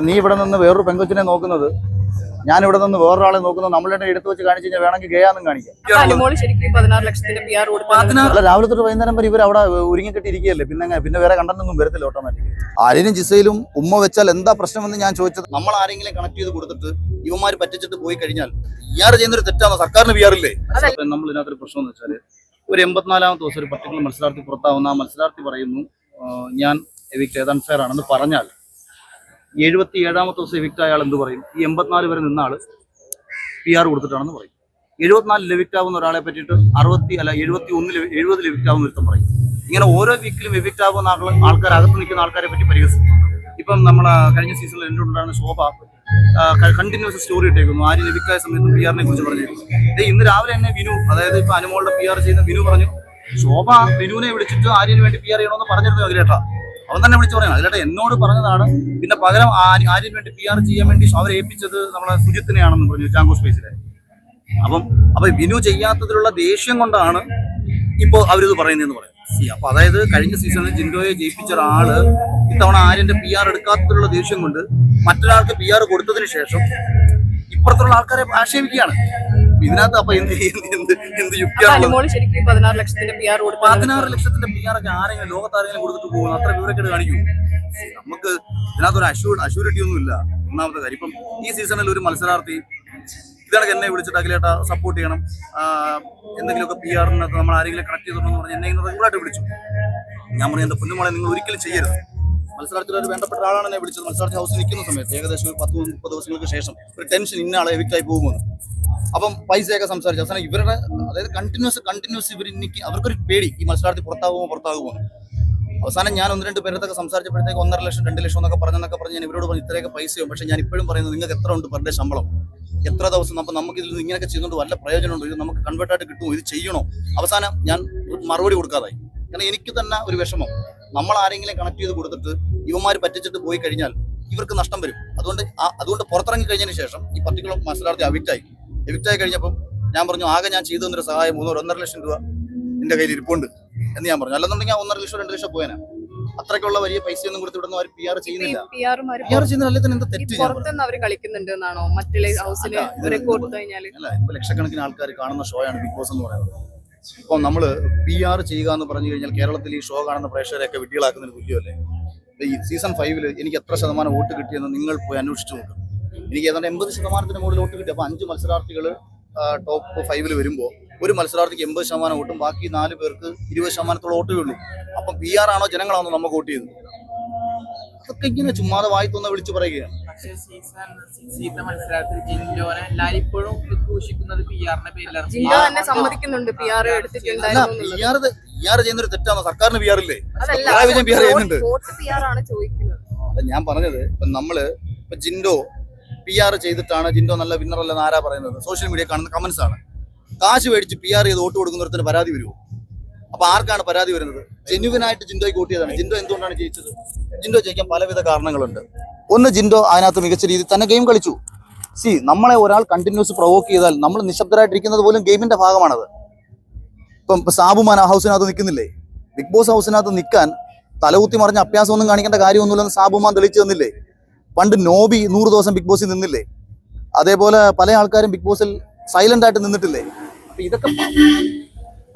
ഇപ്പൊ നീ ഇവിടെ നിന്ന് വേറൊരു പെങ്കൊച്ചിനെ നോക്കുന്നത് ഞാൻ ഇവിടെ നിന്ന് വേറൊരാളെ നോക്കുന്നത് നമ്മളെ എടുത്തു വെച്ച് കാണിച്ചു കഴിഞ്ഞാൽ വേണമെങ്കിൽ ഗയാന്നും കാണിക്കാം. അപ്പൊ അല്ല രാവിലെ തൊട്ട് വൈകുന്നേരം വരെ ഇവർ അവിടെ ഒരുങ്ങി കെട്ടിയിരിക്കുകയല്ലേ പിന്നെ പിന്നെ വേറെ കണ്ടന്റൊന്നും വരത്തില്ല ഓട്ടോമാറ്റിക് ആരേലും ജിസയിലും ഉമ്മ വെച്ചാൽ എന്താ പ്രശ്നമെന്ന് ഞാൻ ചോദിച്ചത്. നമ്മൾ ആരെങ്കിലും കണക്ട് ചെയ്ത് കൊടുത്തിട്ട് ഇവന്മാർ പറ്റിച്ചിട്ട് പോയി കഴിഞ്ഞാൽ ഇയാൾ ചെയ്യുന്നൊരു തെറ്റാണ്. സർക്കാരിന് വിയാറില്ലേ നമ്മൾ ഇതിനകത്തൊരു പ്രശ്നം എന്ന് വെച്ചാൽ ഒരു എൺപത്തിനാലാമത്തെ ദിവസം ഒരു പർട്ടിക്കുലർ മത്സരാർത്ഥി പുറത്താവുന്ന ആ മത്സരാർത്ഥി പറയുന്നു ഞാൻ എവിക്ട് ചെയ്ത് അൺഫെയർ ആണെന്ന് പറഞ്ഞാൽ എഴുപത്തി ഏഴാമത്തെ ദിവസം എവിക്ട് അയാൾ എന്ത് പറയും? ഈ എൺപത്തിനാല് വരെ നിന്ന ആൾ പി ആർ കൊടുത്തിട്ടാണെന്ന് പറയും. എഴുപത്തിനാലിൽ ലെവിക്റ്റ് ആവുന്ന ഒരാളെ പറ്റിയിട്ട് അറുപത്തി അല്ല എഴുപത്തി ഒന്നിൽ എഴുപതിൽ ലെവിക്റ്റ് ആവുന്ന ഒരുത്തം പറയും. ഇങ്ങനെ ഓരോ വീക്കിലും എവിക്റ്റ് ആവുന്ന ആൾ ആൾക്കാർ അകത്ത് നിൽക്കുന്ന ആൾക്കാരെ പറ്റി പരിഹസിക്കും ഇപ്പം നമ്മൾ കഴിഞ്ഞ സീസണിൽ എന്റെ ഉണ്ടായിരുന്ന ശോഭ കണ്ടിന്യൂസ് സ്റ്റോറി ഇട്ടേക്കുന്നു. ആര് ലഭിക്കായ സമയത്ത് പി ആറിനെ കുറിച്ച് പറഞ്ഞിരുന്നു. ഇന്ന് രാവിലെ തന്നെ വിനു അതായത് ഇപ്പൊ അനുമോളുടെ പി ആർ ചെയ്യുന്ന വിനു പറഞ്ഞു ശോഭ വിനുവിനെ വിളിച്ചിട്ട് ആര്യന് വേണ്ടി പി ആർ ചെയ്യണമെന്ന് പറഞ്ഞിരുന്നു അതിലേട്ടാ അവൻ തന്നെ വിളിച്ചു പറയണം അതിലട്ടെ എന്നോട് പറഞ്ഞതാണ്. പിന്നെ പകരം ആ- വേണ്ടി പി ആർ ചെയ്യാൻ വേണ്ടി അവരെ ഏൽപ്പിച്ചത് നമ്മളെ സുജിത്തിനെയാണെന്ന് പറഞ്ഞു ജാങ്കോ സ്പേസിലെ. അപ്പം അപ്പൊ വിനു ചെയ്യാത്തതിലുള്ള ദേഷ്യം കൊണ്ടാണ് ഇപ്പോ അവരിത് പറയുന്നതെന്ന് പറയാം അപ്പൊ അതായത് കഴിഞ്ഞ സീസണിൽ ജിൻഡോയെ ജയിപ്പിച്ച ഒരാൾ ഇത്തവണ ആര്യന്റെ പി ആർ എടുക്കാത്തതിലുള്ള ദേഷ്യം കൊണ്ട് മറ്റൊരാൾക്ക് പി ആർ കൊടുത്തതിന് ശേഷം ഇപ്പുറത്തുള്ള ആൾക്കാരെ ആക്ഷേപിക്കുകയാണ്. ഇതിനകത്ത് അപ്പൊ എന്ത് എന്ത് എന്ത് എന്ത് അപ്പൊ യുക്തിയാണ് അനുമോൾ ശരിക്കും പതിനാറ് ലക്ഷത്തിന്റെ പി ആർ പതിനാറ് ലക്ഷത്തിന്റെ പി ആർ ഒക്കെ ആരെങ്കിലും ലോകത്താരെങ്കിലും കൊടുത്തിട്ട് പോകുന്നു? അത്ര വിവരക്കേട് കാണിക്കും. നമുക്ക് ഇതിനകത്ത് ഒരു അഷ്യൂർ അഷ്യൂരിറ്റി ഒന്നും ഇല്ല ഒന്നാമത്തെ കാര്യം. ഇപ്പം ഈ സീസണിൽ ഒരു മത്സരാർത്ഥി ഇതാണ് എന്നെ വിളിച്ചിട്ട് അഖിലേട്ട സപ്പോർട്ട് ചെയ്യണം. എന്തെങ്കിലുമൊക്കെ പി ആറിനകത്ത് നമ്മൾ ആരെങ്കിലും കണക്ട് ചെയ്തിട്ടുണ്ടെന്ന് പറഞ്ഞ് എന്നെ ഇങ്ങനെ റെഗുലറായിട്ട് വിളിച്ചു. ഞാൻ പറഞ്ഞു എന്റെ പൊന്നുമോളെ നിങ്ങൾ ഒരിക്കലും ചെയ്യരുത്. മത്സരാർത്ഥിയിൽ ഒരു വേണ്ടപ്പെട്ട ആളാണ് എന്നെ വിളിച്ചത്. മത്സരാർത്ഥി ഹൗസിൽ നിൽക്കുന്ന സമയത്ത് ഏകദേശം ഒരു പത്ത് മുപ്പത് ദിവസങ്ങൾക്ക് ശേഷം ഒരു ടെൻഷൻ ഇന്ന ആളെ എവിക്റ്റായി പോകുമെന്ന്. അപ്പം പൈസയൊക്കെ സംസാരിച്ചു. അവസാനം ഇവരുടെ അതായത് കണ്ടിന്യൂസ് കണ്ടിന്യൂസ് ഇവർ എനിക്ക് അവർക്കൊരു പേടി. ഈ മത്സരാർത്ഥി പുറത്താകുമോ പുറത്താകുമോ അവസാനം ഞാൻ ഒന്ന് രണ്ട് പേരത്തൊക്കെ സംസാരിച്ചപ്പോഴത്തേക്ക് ഒന്നര ലക്ഷം രണ്ട് ലക്ഷം എന്നൊക്കെ പറഞ്ഞെന്നൊക്കെ പറഞ്ഞ് ഞാൻ ഇവരോട് പറഞ്ഞു ഇത്രയൊക്കെ പൈസയും. പക്ഷേ ഞാൻ ഇപ്പോഴും പറയുന്നത് നിങ്ങൾക്ക് എത്ര ഉണ്ട് ഡേ ശമ്പളം? എത്ര ദിവസം? അപ്പം നമുക്ക് ഇതിൽ നിന്ന് ഇങ്ങനെയൊക്കെ ചെയ്യുന്നുണ്ട് വല്ല പ്രയോജനമുണ്ടോ ഇത് നമുക്ക് കൺവേർട്ട് ആയിട്ട് കിട്ടുമോ? ഇത് ചെയ്യണോ? അവസാനം ഞാൻ മറുപടി കൊടുക്കാതായി. കാരണം എനിക്ക് തന്നെ ഒരു വിഷമം. നമ്മൾ ആരെങ്കിലും കണക്ട് ചെയ്ത് കൊടുത്തിട്ട് ഇവന്മാർ പറ്റിച്ചിട്ട് പോയി കഴിഞ്ഞാൽ ഇവർക്ക് നഷ്ടം വരും. അതുകൊണ്ട് അതുകൊണ്ട് പുറത്തിറങ്ങി കഴിഞ്ഞതിന് ശേഷം ഈ പർട്ടിക്കുലർ മത്സരാർത്ഥി അവിക്റ്റായി എവിക്റ്റായി കഴിഞ്ഞപ്പം ഞാൻ പറഞ്ഞു ആകെ ഞാൻ ചെയ്തു തന്നൊരു സഹായം മൂന്നോ ഒന്നര ലക്ഷം രൂപ എന്റെ കയ്യിൽ ഇരിപ്പുണ്ട് എന്ന് ഞാൻ പറഞ്ഞു. അല്ലെന്നുണ്ടെങ്കിൽ ഒന്നര ലക്ഷം രണ്ട് ലക്ഷം പോയനാ. അത്രയ്ക്കുള്ള വലിയ പൈസയൊന്നും കൊടുത്ത് ഇവിടുന്ന് അവർ പി ആർ ചെയ്യുന്നില്ല. പി ആർ ചെയ്യുന്നില്ല തന്നെ എന്താ തെറ്റ്. പുറത്തുനിന്ന് കളിക്കുന്നുണ്ട് എന്നാണോ മറ്റുള്ള അല്ല ഇപ്പൊ ലക്ഷക്കണക്കിന് ആൾക്കാർ കാണുന്ന ഷോ ആണ് ബിഗ് ബോസ് എന്ന് പറയുന്നത്. ഇപ്പൊ നമ്മൾ പി ആർ ചെയ്യുക എന്ന് പറഞ്ഞു കഴിഞ്ഞാൽ കേരളത്തിൽ ഈ ഷോ കാണുന്ന പ്രേക്ഷകരെയൊക്കെ വിഡ്ഢികളാക്കുന്നതിന് തുല്യമല്ലേ ഈ സീസൺ ഫൈവിൽ എനിക്ക് എത്ര ശതമാനം വോട്ട് കിട്ടിയെന്ന് നിങ്ങൾ പോയി അന്വേഷിച്ചു നോക്കും. എനിക്ക് ഏതാണ്ട് എൺപത് ശതമാനത്തിന് മുകളിൽ വോട്ട് കിട്ടി. അപ്പോൾ അഞ്ച് മത്സരാർത്ഥികൾ ടോപ്പ് ഫൈവിൽ വരുമ്പോൾ ഒരു മത്സരാർത്ഥിക്ക് എൺപത് ശതമാനം വോട്ടും ബാക്കി നാല് പേർക്ക് ഇരുപത് ശതമാനത്തോളം വോട്ടേ ഉള്ളൂ. അപ്പൊ പി ആർ ആണോ ജനങ്ങളാണോ നമുക്ക് വോട്ട് ചെയ്തത് അതൊക്കെ ഇങ്ങനെ ചുമ്മാതെ വായി തോന്നുന്ന വിളിച്ചു പറയുകയാണ്. പക്ഷേ സീസൺ മത്സരത്തിൽ ജിൻഡോനെ എല്ലാരും ഇപ്പോഴും ഘോഷിക്കുന്നത് പി ആറിന്റെ പേരിലാണ്. ജിൻഡോ തന്നെ സമ്മതിക്കുന്നുണ്ട്. പി ആർ അല്ല എടുത്തിട്ടുണ്ടായിരുന്നു പി എന്നുള്ളത്. ആർ പി ആർ ചെയ്യുന്ന ഒരു തെറ്റാണോ? സർക്കാരിന് പി ആർ ഇല്ലേ? പിണറായി വിജയൻ പി ആർ ചെയ്യുന്നുണ്ട്. ഞാൻ പറഞ്ഞത് ഇപ്പൊ നമ്മൾ ഇപ്പൊ ജിൻഡോ പി ആർ ചെയ്തിട്ടാണ് ജിൻഡോ നല്ല വിന്നർ അല്ലെന്ന് ആരാ പറയുന്നത്? സോഷ്യൽ മീഡിയ കാണുന്ന കമന്റ്സ് ആണ്. കാശ് മേടിച്ച് പി ആർ ചെയ്ത് വോട്ട് കൊടുക്കുന്നവരത്തിന് പരാതി വരുമോ അപ്പൊ ആർക്കാണ് പരാതി വരുന്നത്? ജെന്യുവിനായിട്ട് ജിൻഡോയ്ക്ക് വോട്ട് ചെയ്തതാണ് ജിൻഡോ എന്തുകൊണ്ടാണ് ജയിച്ചത്? ജിൻഡോ ജയിക്കാൻ പലവിധ കാരണങ്ങളുണ്ട്. ഒന്ന് ജിൻഡോ അതിനകത്ത് മികച്ച രീതിയിൽ തന്നെ ഗെയിം കളിച്ചു. സി നമ്മളെ ഒരാൾ കണ്ടിന്യൂസ് പ്രൊവോക്ക് ചെയ്താൽ നമ്മൾ നിശബ്ദരായിട്ടിരിക്കുന്നത് പോലും ഗെയിമിന്റെ ഭാഗമാണത്. ഇപ്പൊ സാബുമാൻ ആ ഹൗസിനകത്ത് നിൽക്കുന്നില്ലേ? ബിഗ് ബോസ് ഹൗസിനകത്ത് നിൽക്കാൻ തലകുത്തി മറിഞ്ഞ അഭ്യാസമൊന്നും കാണിക്കേണ്ട കാര്യമൊന്നുമില്ലെന്ന് സാബുമാൻ തെളിച്ചു തന്നില്ലേ? പണ്ട് നോബി നൂറ് ദിവസം ബിഗ് ബോസിൽ നിന്നില്ലേ? അതേപോലെ പല ആൾക്കാരും ബിഗ് ബോസിൽ സൈലന്റ് ആയിട്ട് നിന്നിട്ടില്ലേ? അപ്പൊ ഇതൊക്കെ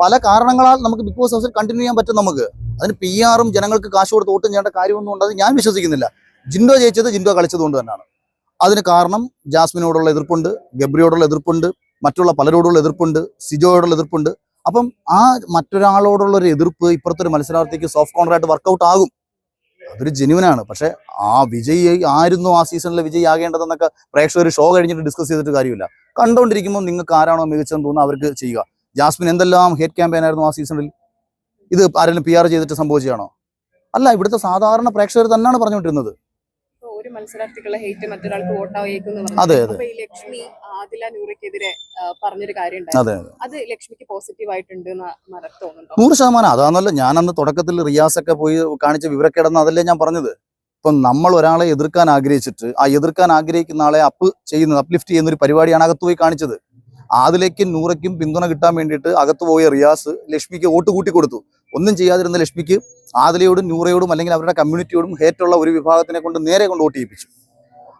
പല കാരണങ്ങളാൽ നമുക്ക് ബിഗ് ബോസ് ഹൗസിൽ കണ്ടിന്യൂ ചെയ്യാൻ പറ്റും നമുക്ക്. അതിന് പി ആറും ജനങ്ങൾക്ക് കാശ് കൊടുത്ത് വോട്ടും ചെയ്യേണ്ട കാര്യമൊന്നും ഉണ്ടെന്ന് ഞാൻ വിശ്വസിക്കുന്നില്ല. ജിൻഡോ ജയിച്ചത് ജിൻഡോ കളിച്ചത് കൊണ്ട് തന്നെയാണ്. അതിന് കാരണം ജാസ്മിനോടുള്ള എതിർപ്പുണ്ട് ഗബ്രിയോടുള്ള എതിർപ്പുണ്ട് മറ്റുള്ള പലരോടുള്ള എതിർപ്പുണ്ട് സിജോയോടുള്ള എതിർപ്പുണ്ട്. അപ്പം ആ മറ്റൊരാളോടുള്ള ഒരു എതിർപ്പ് ഇപ്പുറത്തൊരു മത്സരാർത്ഥിക്ക് സോഫ്റ്റ് കോൺട്രാക്ട് വർക്കൗട്ട് ആകും. അതൊരു ജെനുവനാണ് പക്ഷെ ആ വിജയി ആയിരുന്നു ആ സീസണിലെ വിജയി ആകേണ്ടതെന്നൊക്കെ പ്രേക്ഷകർ ഷോ കഴിഞ്ഞിട്ട് ഡിസ്കസ് ചെയ്തിട്ട് കാര്യമില്ല. കണ്ടുകൊണ്ടിരിക്കുമ്പോൾ നിങ്ങൾക്ക് ആരാണോ മികച്ചതെന്ന് തോന്നുന്നു അവർക്ക് ചെയ്യുക. ജാസ്മിൻ എന്തെല്ലാം ഹേറ്റ് ക്യാമ്പയിൻ ആയിരുന്നു ആ സീസണിൽ ഇത് ആരെങ്കിലും പി ആർ ചെയ്തിട്ട് സംഭവിച്ചതാണോ? അല്ല ഇവിടുത്തെ സാധാരണ പ്രേക്ഷകർ തന്നെയാണ് പറഞ്ഞുകൊണ്ടിരുന്നത്. ഒരു മത്സരാർത്ഥിക്കുള്ള ഹേറ്റ് മറ്റൊരാൾക്ക് വോട്ടായേക്കും അതെ, അതെ. ലക്ഷ്മി ആദില നൂറയ്ക്കെതിരെ പറഞ്ഞൊരു കാര്യം അതെ ലക്ഷ്മിക്ക് പോസിറ്റീവ് ആയിട്ടുണ്ട് നൂറ് ശതമാനം. അതാണല്ലോ ഞാൻ അന്ന് തുടക്കത്തിൽ റിയാസ് ഒക്കെ പോയി കാണിച്ച വിവരക്കേടെന്ന് അതല്ലേ ഞാൻ പറഞ്ഞത്. ഇപ്പം നമ്മൾ ഒരാളെ എതിർക്കാൻ ആഗ്രഹിച്ചിട്ട് ആ എതിർക്കാൻ ആഗ്രഹിക്കുന്ന ആളെ അപ്പ് ചെയ്യുന്നത് അപ്ലിഫ്റ്റ് ചെയ്യുന്ന ഒരു പരിപാടിയാണ് അകത്ത് പോയി കാണിച്ചത്. ആദിലേക്കും നൂറയ്ക്കും പിന്തുണ കിട്ടാൻ വേണ്ടിയിട്ട് അകത്ത് പോയ റിയാസ് ലക്ഷ്മിക്ക് വോട്ട് കൂട്ടി കൊടുത്തു. ഒന്നും ചെയ്യാതിരുന്ന ലക്ഷ്മിക്ക് ആദിലയോടും നൂറയോടും അല്ലെങ്കിൽ അവരുടെ കമ്മ്യൂണിറ്റിയോടും ഹേറ്റുള്ള ഒരു വിഭാഗത്തിനെ കൊണ്ട് നേരെ കൊണ്ട് വോട്ട് ചെയ്യിപ്പിച്ചു.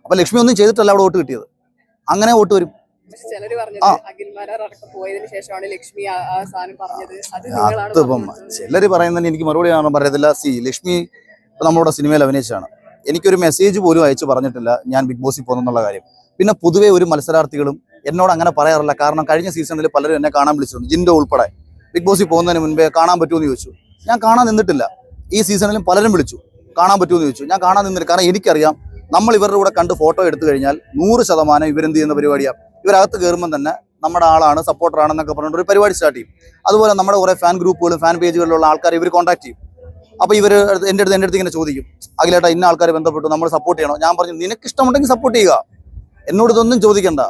അപ്പൊ ലക്ഷ്മി ഒന്നും ചെയ്തിട്ടല്ല അവിടെ വോട്ട് കിട്ടിയത്. അങ്ങനെ വോട്ട് വരും. ചിലര് അതിപ്പം. ചിലർ പറയുന്നതിന് എനിക്ക് മറുപടി കാണാൻ പറയത്തില്ല സി ലക്ഷ്മി നമ്മളുടെ സിനിമയിൽ അഭിനയിച്ചാണ് എനിക്കൊരു മെസ്സേജ് പോലും അയച്ചു പറഞ്ഞിട്ടില്ല ഞാൻ ബിഗ് ബോസിൽ പോകുന്നുള്ള കാര്യം. പിന്നെ പൊതുവേ ഒരു മത്സരാർത്ഥികളും എന്നോട് അങ്ങനെ പറയാറില്ല. കാരണം കഴിഞ്ഞ സീസണിൽ പലരും എന്നെ കാണാൻ വിളിച്ചിട്ടുണ്ട് ജിൻഡോ ഉൾപ്പെടെ. ബിഗ് ബോസിൽ പോകുന്നതിന് മുൻപേ കാണാൻ പറ്റുമെന്ന് ചോദിച്ചു. ഞാൻ കാണാൻ നിന്നിട്ടില്ല. ഈ സീസണിലും പലരും വിളിച്ചു. കാണാൻ പറ്റുമെന്ന് ചോദിച്ചു. ഞാൻ കാണാൻ നിന്നില്ല. കാരണം എനിക്കറിയാം നമ്മൾ ഇവരുടെ കൂടെ കണ്ട് ഫോട്ടോ എടുത്തു കഴിഞ്ഞാൽ നൂറ് ശതമാനം ഇവരെന്ത് ചെയ്യുന്ന പരിപാടിയാണ്. ഇവരകത്ത് കയറുമ്പോൾ തന്നെ നമ്മുടെ ആളാണ് സപ്പോർട്ടറാണെന്നൊക്കെ പറഞ്ഞിട്ട് ഒരു പരിപാടി സ്റ്റാർട്ട് ചെയ്യും. അതുപോലെ നമ്മുടെ കുറേ ഫാൻ ഗ്രൂപ്പുകളും ഫാൻ പേജുകളിലുള്ള ആൾക്കാർ ഇവർ കോൺടാക്ട് ചെയ്യും. അപ്പോൾ ഇവർ എന്റെ അടുത്ത് എന്റെ അടുത്ത് ഇങ്ങനെ ചോദിക്കും. അഖിലേട്ടാ ഇന്ന ആൾക്കാർ ബന്ധപ്പെട്ടു? നമ്മൾ സപ്പോർട്ട് ചെയ്യണോ? ഞാൻ പറഞ്ഞു നിനക്ക് ഇഷ്ടമുണ്ടെങ്കിൽ സപ്പോർട്ട് ചെയ്യുക. എന്നോട് ഇതൊന്നും ചോദിക്കണ്ട.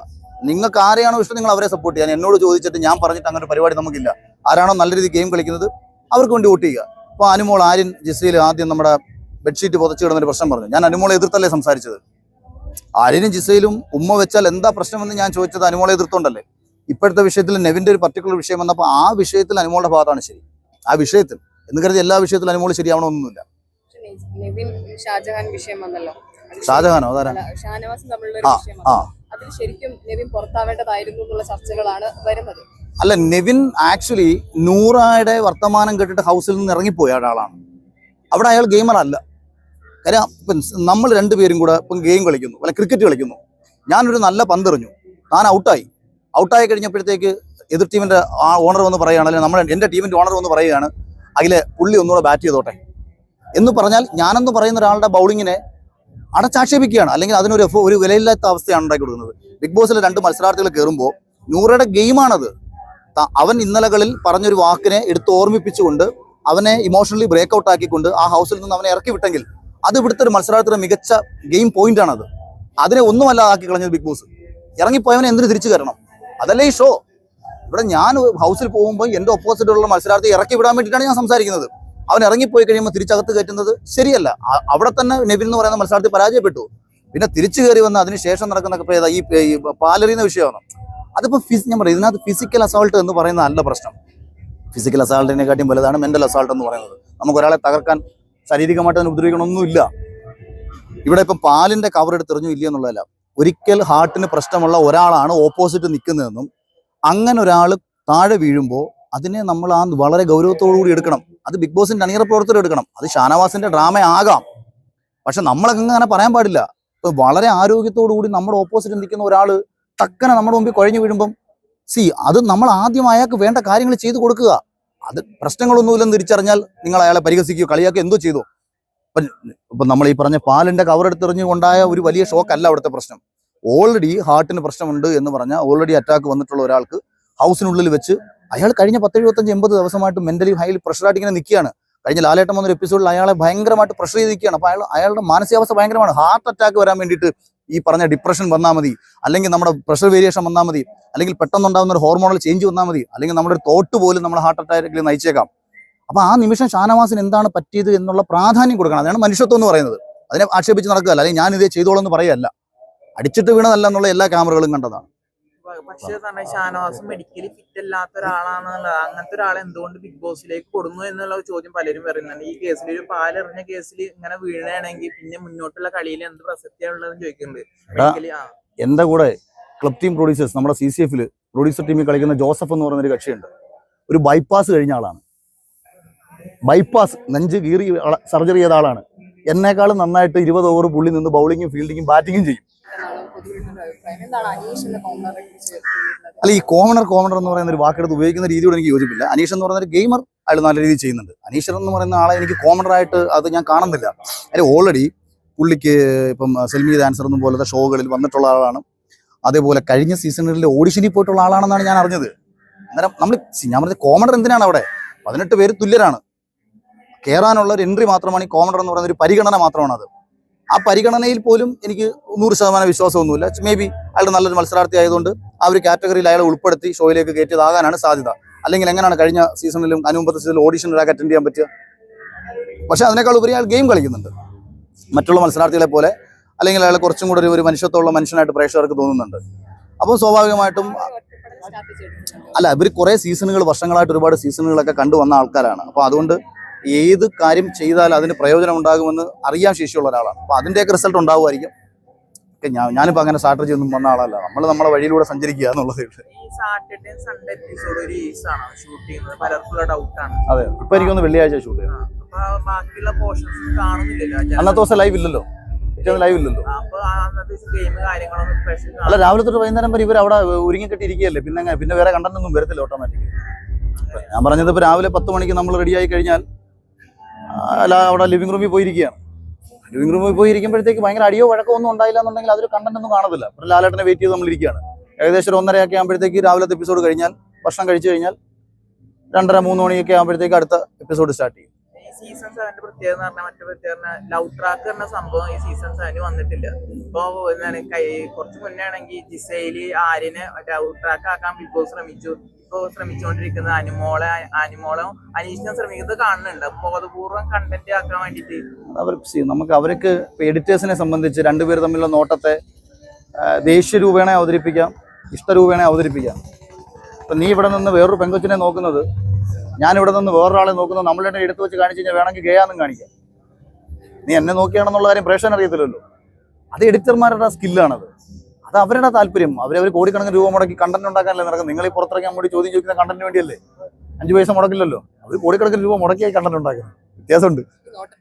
നിങ്ങൾക്ക് ആരെയാണോ ഇഷ്ടം നിങ്ങൾ അവരെ സപ്പോർട്ട് ചെയ്യാൻ എന്നോട് ചോദിച്ചിട്ട് ഞാൻ പറഞ്ഞിട്ട് അങ്ങനെ പരിപാടി നമുക്കില്ല. ആരാണോ നല്ല രീതിയിൽ ഗെയിം കളിക്കുന്നത് അവർക്ക് വേണ്ടി വോട്ട് ചെയ്യുക. അപ്പോൾ അനുമോൾ ആര്യൻ ജിസയിൽ ആദ്യം നമ്മുടെ ബെഡ്ഷീറ്റ് പുതച്ചു കിടന്നൊരു പ്രശ്നം പറഞ്ഞു. ഞാൻ അനുമോളെ എതിർത്തല്ലേ സംസാരിച്ചത്? ആര്യനും ജിസയിലും ഉമ്മ വെച്ചാൽ എന്താ പ്രശ്നമെന്ന് ഞാൻ ചോദിച്ചത് അനുമോളെ എതിർത്തോണ്ടല്ലേ? ഇപ്പോഴത്തെ വിഷയത്തിൽ നെവിന്റെ ഒരു പർട്ടിക്കുലർ വിഷയം വന്നപ്പോൾ ആ വിഷയത്തിൽ അനുമോളുടെ ഭാഗത്താണ് ശരി. ആ വിഷയത്തിൽ. എന്ന് കരുതി എല്ലാ വിഷയത്തിലും അനുമോൾ ശരിയാവണമെന്നൊന്നുമില്ല ഷാജഹാൻ വിഷയം വന്നല്ലോ. ഷാജഹാനോ? അതാരാ? ആ ആ. അതിൽ ശരിക്കും നെവിൻ പുറത്താവേണ്ടതായിരുന്നു എന്നുള്ള ചർച്ചകളാണ് വരുന്നത്. അല്ല നെവിൻ ആക്ച്വലി നൂറായുടെ വർത്തമാനം കേട്ടിട്ട് ഹൗസിൽ നിന്ന് ഇറങ്ങിപ്പോയ ഒരാളാണ്. അവിടെ അയാൾ ഗെയിമർ അല്ല. കാര്യം നമ്മൾ രണ്ടുപേരും കൂടെ ഇപ്പം ഗെയിം കളിക്കുന്നു അല്ല ക്രിക്കറ്റ് കളിക്കുന്നു. ഞാനൊരു നല്ല പന്തെറിഞ്ഞു. താൻ ഔട്ടായി. ഔട്ടായി കഴിഞ്ഞപ്പോഴത്തേക്ക് എതിർ ടീമിന്റെ ആ ഓണർ വന്ന് പറയുകയാണ് അല്ലെങ്കിൽ നമ്മുടെ എന്റെ ടീമിന്റെ ഓണർ വന്ന് പറയുകയാണ് അതിലെ പുള്ളി ഒന്നുകൂടെ ബാറ്റ് ചെയ്തോട്ടെ. എന്ന് പറഞ്ഞാൽ ഞാനെന്ന് പറയുന്ന ഒരാളുടെ ബൗളിങ്ങിനെ അടച്ചാക്ഷേപിക്കുകയാണ്. അല്ലെങ്കിൽ അതിനൊരു ഒരു വിലയില്ലാത്ത അവസ്ഥയാണ് ഉണ്ടാക്കി കൊടുക്കുന്നത്. ബിഗ് ബോസിലെ രണ്ട് മത്സരാർത്ഥികൾ കയറുമ്പോൾ നൂറയുടെ ഗെയിമാണത് അവൻ ഇന്നലകളിൽ പറഞ്ഞൊരു വാക്കിനെ എടുത്ത് ഓർമ്മിപ്പിച്ചുകൊണ്ട് അവനെ ഇമോഷണലി ബ്രേക്ക് ഔട്ട് ആക്കിക്കൊണ്ട് ആ ഹൗസിൽ നിന്ന് അവനെ ഇറക്കി വിട്ടെങ്കിൽ അത് ഇവിടുത്തെ ഒരു മത്സരാർത്ഥിയുടെ മികച്ച ഗെയിം പോയിന്റ് ആണത്. അതിനെ ഒന്നുമല്ല ആക്കി കളഞ്ഞത് ബിഗ് ബോസ് ഇറങ്ങിപ്പോയവനെ എന്തിനു തിരിച്ചു കയറണം? അതല്ലേ ഈ ഷോ ഇവിടെ ഞാൻ ഹൗസിൽ പോകുമ്പോൾ എന്റെ ഓപ്പോസിറ്റുള്ള മത്സരാർത്ഥി ഇറക്കി വിടാൻ വേണ്ടിയിട്ടാണ് ഞാൻ സംസാരിക്കുന്നത്. അവൻ ഇറങ്ങിപ്പോയി കഴിയുമ്പോൾ തിരിച്ചകത്ത് കയറ്റുന്നത് ശരിയല്ല. അവിടെ തന്നെ നെവിൻ എന്ന് പറയുന്ന മത്സരാർത്ഥി പരാജയപ്പെട്ടു. പിന്നെ തിരിച്ചു കയറി വന്ന അതിനുശേഷം നടക്കുന്ന ഈ പാലറിയുന്ന വിഷയമാണ്? അതിപ്പോൾ ഫിസ് ഞാൻ പറയും ഇതിനകത്ത് ഫിസിക്കൽ അസോൾട്ട് എന്ന് പറയുന്ന അല്ല പ്രശ്നം. ഫിസിക്കൽ അസോൾട്ടിനെക്കാട്ടിയും വലുതാണ് മെന്റൽ അസോൾട്ട് എന്ന് പറയുന്നത്. നമുക്ക് ഒരാളെ തകർക്കാൻ ശാരീരികമായിട്ട് അതിന് ഉപദ്രവിക്കണമൊന്നുമില്ല. ഇവിടെ ഇപ്പം പാലിന്റെ കവർ എടുത്തെറിഞ്ഞു ഇല്ല എന്നുള്ളതല്ല. ഒരിക്കൽ ഹാർട്ടിന് പ്രശ്നമുള്ള ഒരാളാണ് ഓപ്പോസിറ്റ് നിൽക്കുന്നതെന്നും അങ്ങനെ ഒരാൾ താഴെ വീഴുമ്പോൾ അതിനെ നമ്മൾ ആ വളരെ കൂടി എടുക്കണം. അത് ബിഗ് ബോസിന്റെ അണിയറ പ്രവർത്തനം എടുക്കണം. അത് ഷാനവാസിന്റെ ഡ്രാമ ആകാം. പക്ഷെ നമ്മളൊക്കെ അങ്ങനെ പറയാൻ പാടില്ല. ഇപ്പൊ വളരെ കൂടി നമ്മുടെ ഓപ്പോസിറ്റ് നിൽക്കുന്ന ഒരാൾ തക്കനെ നമ്മുടെ മുമ്പിൽ കുഴഞ്ഞു വീഴുമ്പം സി അത് നമ്മൾ ആദ്യം അയാൾക്ക് വേണ്ട കാര്യങ്ങൾ ചെയ്തു കൊടുക്കുക. അത് പ്രശ്നങ്ങളൊന്നുമില്ലെന്ന് തിരിച്ചറിഞ്ഞാൽ നിങ്ങൾ അയാളെ പരിഹസിക്കുകയോ കളിയാക്കുക എന്തോ ചെയ്തു. ഇപ്പം നമ്മൾ ഈ പറഞ്ഞ പാലിന്റെ കവർ എടുത്തെറിഞ്ഞുകൊണ്ടായ ഒരു വലിയ ഷോക്ക് അല്ല അവിടുത്തെ പ്രശ്നം. ഓൾറെഡി ഹാർട്ടിന് പ്രശ്നമുണ്ട് എന്ന് പറഞ്ഞാൽ ഓൾറെഡി അറ്റാക്ക് വന്നിട്ടുള്ള ഒരാൾക്ക് ഹൗസിനുള്ളിൽ വെച്ച് അയാൾ കഴിഞ്ഞ പത്ത് എഴുപത്തഞ്ച് എൺപത് ദിവസമായിട്ട് മെന്റലി ഹൈലി പ്രഷറായിട്ട് ഇങ്ങനെ നിൽക്കുകയാണ്. കഴിഞ്ഞ ലാലേട്ടം വന്നൊരു എപ്പിസോഡിൽ അയാളെ ഭയങ്കരമായിട്ട് പ്രഷർ ചെയ്തിരിക്കുകയാണ്. അപ്പൊ അപ്പോൾ അയാൾ അയാളുടെ മാനസികാവസ്ഥ ഭയങ്കരമാണ്. ഹാർട്ട് അറ്റാക്ക് വരാൻ വേണ്ടിയിട്ട് ഈ പറഞ്ഞ ഡിപ്രഷൻ വന്നാൽ മതി. അല്ലെങ്കിൽ നമ്മുടെ പ്രഷർ വേരിയേഷൻ വന്നാൽ മതി. അല്ലെങ്കിൽ പെട്ടെന്നുണ്ടാകുന്ന ഒരു ഹോർമോണൽ ചേഞ്ച് വന്നാൽ മതി. അല്ലെങ്കിൽ നമ്മുടെ ഒരു തോട്ട് പോലും നമ്മൾ ഹാർട്ട് അറ്റാക്കിൽ നയിച്ചേക്കാം. അപ്പൊ ആ നിമിഷം ഷാനവാസിന് എന്താണ് പറ്റിയത് എന്നുള്ള പ്രാധാന്യം കൊടുക്കണം. അതാണ് മനുഷ്യത്വം എന്ന് പറയുന്നത്. അതിനെ ആക്ഷേപിച്ച് നടക്കുകയല്ല. അല്ലെങ്കിൽ ഞാൻ ഇതേ ചെയ്തോളൂ എന്ന് പറയല്ല അടിച്ചിട്ട് വീണതല്ല എന്നുള്ള എല്ലാ ക്യാമറകളും കണ്ടതാണ്. പക്ഷേ തന്നെ ഷാനവാസ് മെഡിക്കലി ഫിറ്റ് അല്ലാത്ത ഒരാളാണെന്നുള്ളത് അങ്ങനത്തെ ഒരാളെ എന്തുകൊണ്ട് ബിഗ് ബോസിലേക്ക് കൊടുന്നു എന്നുള്ള ചോദ്യം പലരും പറയുന്നുണ്ട്. ഈ കേസിൽ ഒരു പാലെറിഞ്ഞ കേസിൽ ഇങ്ങനെ വീഴുകയാണെങ്കിൽ പിന്നെ മുന്നോട്ടുള്ള കളിയിൽ എന്ത് പ്രസക്തിയാണുള്ളതെന്ന് ചോദിക്കുന്നുണ്ട്. എന്റെ കൂടെ ക്ലബ് ടീം പ്രൊഡ്യൂസേഴ്സ് നമ്മുടെ സി സി എഫിൽ പ്രൊഡ്യൂസർ ടീമിൽ കളിക്കുന്ന ജോസഫ് എന്ന് പറയുന്ന ഒരു കക്ഷിയുണ്ട്. ഒരു ബൈപ്പാസ് കഴിഞ്ഞ ആളാണ്. ബൈപ്പാസ് നെഞ്ച് കീറി സർജറി ചെയ്ത ആളാണ്. എന്നെക്കാളും നന്നായിട്ട് ഇരുപത് ഓവർ പുള്ളി നിന്ന് ബൗളിങ്ങും ഫീൽഡിങ്ങും ബാറ്റിങ്ങും ചെയ്യും. അല്ല ഈ കോമണർ കോമണർ എന്ന് പറയുന്ന ഒരു വാക്കെടുത്ത് ഉപയോഗിക്കുന്ന രീതിയോട് എനിക്ക് യോജിപ്പില്ല. അനീഷ് എന്ന് പറയുന്ന ഒരു ഗെയിമർ അയാൾ നല്ല രീതിയിൽ ചെയ്യുന്നുണ്ട്. അനീഷ് എന്ന് പറയുന്ന ആളെ എനിക്ക് കോമണർ ആയിട്ട് അത് ഞാൻ കാണുന്നില്ല. അതിൽ ഓൾറെഡി പുള്ളിക്ക് ഇപ്പം സെൽമി ഡാൻസർ എന്നും പോലത്തെ ഷോകളിൽ വന്നിട്ടുള്ള ആളാണ്. അതേപോലെ കഴിഞ്ഞ സീസണിൽ ഓഡിഷനിൽ പോയിട്ടുള്ള ആളാണെന്നാണ് ഞാൻ അറിഞ്ഞത്. അന്നേരം നമ്മൾ ഞാൻ പറഞ്ഞത് കോമണർ എന്തിനാണ് അവിടെ? പതിനെട്ട് പേര് തുല്യരാണ്. കയറാനുള്ള ഒരു എൻട്രി മാത്രമാണ് ഈ കോമണർ എന്ന് പറയുന്ന ഒരു പരിഗണന മാത്രമാണ് അത് ആ പരിഗണനയിൽ പോലും എനിക്ക് നൂറ് ശതമാനം വിശ്വാസമൊന്നുമില്ല. മേ ബി അയാൾ നല്ലൊരു മത്സരാർത്ഥി ആയതുകൊണ്ട് ആ ഒരു കാറ്റഗറിയിൽ അയാളെ ഉൾപ്പെടുത്തി ഷോയിലേക്ക് കയറ്റിയതാകാനാണ് സാധ്യത. അല്ലെങ്കിൽ എങ്ങനെയാണ് കഴിഞ്ഞ സീസണിലും അനുമ്പത്തെ സീസണിൽ ഓഡിഷൻ ഒരാൾക്ക് അറ്റൻഡ് ചെയ്യാൻ പറ്റുക പക്ഷേ അതിനേക്കാൾ ഉപരി അയാൾ ഗെയിം കളിക്കുന്നുണ്ട്. മറ്റുള്ള മത്സരാർത്ഥികളെ പോലെ അല്ലെങ്കിൽ അയാൾ കുറച്ചും കൂടെ ഒരു മനുഷ്യത്തോളം മനുഷ്യത്വമുള്ള മനുഷ്യനായിട്ട് പ്രേക്ഷകർക്ക് തോന്നുന്നുണ്ട്. അപ്പോൾ സ്വാഭാവികമായിട്ടും അല്ല ഇവർ കുറേ സീസണുകൾ വർഷങ്ങളായിട്ട് ഒരുപാട് സീസണുകളൊക്കെ കണ്ടു വന്ന ആൾക്കാരാണ്. അപ്പോൾ അതുകൊണ്ട് ഏത് കാര്യം ചെയ്താൽ അതിന് പ്രയോജനം ഉണ്ടാകുമെന്ന് അറിയാൻ ശേഷിയുള്ള ഒരാളാണ്. അപ്പോൾ അതിന്റെയൊക്കെ റിസൾട്ട് ഉണ്ടാവുമായിരിക്കും. ഞാൻ ഞാനിപ്പോൾ അങ്ങനെ സ്ട്രാറ്റജി ഒന്നും വന്ന ആളല്ല. നമ്മൾ നമ്മളെ വഴിയിലൂടെ സഞ്ചരിക്കുക എന്നുള്ളതേ അതെ. ഇപ്പൊ എനിക്കൊന്ന് വെള്ളിയാഴ്ച ഷൂട്ട് ചെയ്യണം. അന്നത്തെ ദിവസം ലൈവ് ഇല്ലല്ലോ. ലൈവ് ഇല്ലല്ലോ. അല്ല രാവിലെ തൊട്ട് വൈകുന്നേരം വരെ ഇവർ അവിടെ ഒരുങ്ങി കെട്ടിയിരിക്കുകയല്ലേ. പിന്നെ പിന്നെ വേറെ കണ്ടന്റ് ഒന്നും വരത്തില്ല ഓട്ടോമാറ്റിക്കലി ഞാൻ പറഞ്ഞത് ഇപ്പൊ രാവിലെ പത്ത് മണിക്ക് നമ്മൾ റെഡിയായി ആയി കഴിഞ്ഞാൽ അല്ല അവിടെ ലിവിംഗ് റൂമിൽ പോയിരിക്കുകയാണ്. ലിവിംഗ് റൂമിൽ പോയിരിക്കുമ്പോഴത്തേക്ക് ഭയങ്കര അടിയോ വഴക്കോ ഒന്നും ഉണ്ടായില്ല എന്നുണ്ടെങ്കിൽ അതൊരു കണ്ടന്റ് ഒന്നും കാണത്തില്ല. അപ്പോൾ ലാലേട്ടനെ വെയിറ്റ് ചെയ്ത് നമ്മളിരിക്കുകയാണ്. ഏകദേശം ഒരു ഒന്നരയൊക്കെ ആകുമ്പോഴത്തേക്ക് രാവിലത്തെ എപ്പിസോഡ് കഴിഞ്ഞാൽ ഭക്ഷണം കഴിച്ചു കഴിഞ്ഞാൽ രണ്ടര മൂന്ന് മണിയൊക്കെ ആകുമ്പോഴത്തേക്ക് അടുത്ത എപ്പിസോഡ് സ്റ്റാർട്ട് ചെയ്യും. സീസൺ സെവന്റെ പ്രത്യേകത എന്ന് പറഞ്ഞാൽ മറ്റു ട്രാക്ക് ഈ സീസൺ വന്നിട്ടില്ല. കുറച്ച് മുന്നേ ആണെങ്കിൽ ആര്യനെ ലവ് ട്രാക്ക് ആക്കാൻ ബിഗ് ബോസ് ശ്രമിച്ചു. ഇപ്പൊ ശ്രമിച്ചുകൊണ്ടിരിക്കുന്നത് അനുമോളെ അനുമോളും അനീഷിനെ ശ്രമിക്കുന്നത് കാണുന്നുണ്ട്. അപ്പൊ ബോധപൂർവം കണ്ടന്റ് ആക്കാൻ വേണ്ടിയിട്ട്. അവർ നമുക്ക് അവർക്ക് എഡിറ്റേഴ്സിനെ സംബന്ധിച്ച് രണ്ടുപേർ തമ്മിലുള്ള നോട്ടത്തെ ദേഷ്യ രൂപേണ അവതരിപ്പിക്കാം ഇഷ്ടരൂപേണ അവതരിപ്പിക്കാം. ഇപ്പം നീ ഇവിടെ നിന്ന് വേറൊരു പെങ്കൊച്ചിനെ നോക്കുന്നത് ഞാൻ ഇവിടെ നിന്ന് വേറൊരാളെ നോക്കുന്നത് നമ്മളുടെ എടുത്തു വെച്ച് കാണിച്ചു കഴിഞ്ഞാൽ വേണമെങ്കിൽ ഗയാന്നും കാണിക്കാം. നീ എന്നെ നോക്കിയാണെന്നുള്ള കാര്യം പ്രേക്ഷകൻ അറിയത്തില്ലല്ലോ. അത് എഡിറ്റർമാരുടെ സ്കില്ലാണത് അത് അവരുടെ താല്പര്യം. അവരവർ കോടിക്കണക്കിന് രൂപ മുടക്കി കണ്ടന്റ് ഉണ്ടാക്കാനല്ലേ നടക്കുന്നത്? നിങ്ങൾ ഈ പുറത്തിറക്കാൻ വേണ്ടി ചോദ്യം ചോദിക്കുന്ന കണ്ടന്റിന് വേണ്ടിയല്ലേ? അഞ്ച് പൈസ മുടക്കില്ലല്ലോ. അവർ കോടിക്കണക്കിന് രൂപ മുടക്കിയായി കണ്ടന്റ് ഉണ്ടാക്കുന്നത്. വ്യത്യാസമുണ്ട്.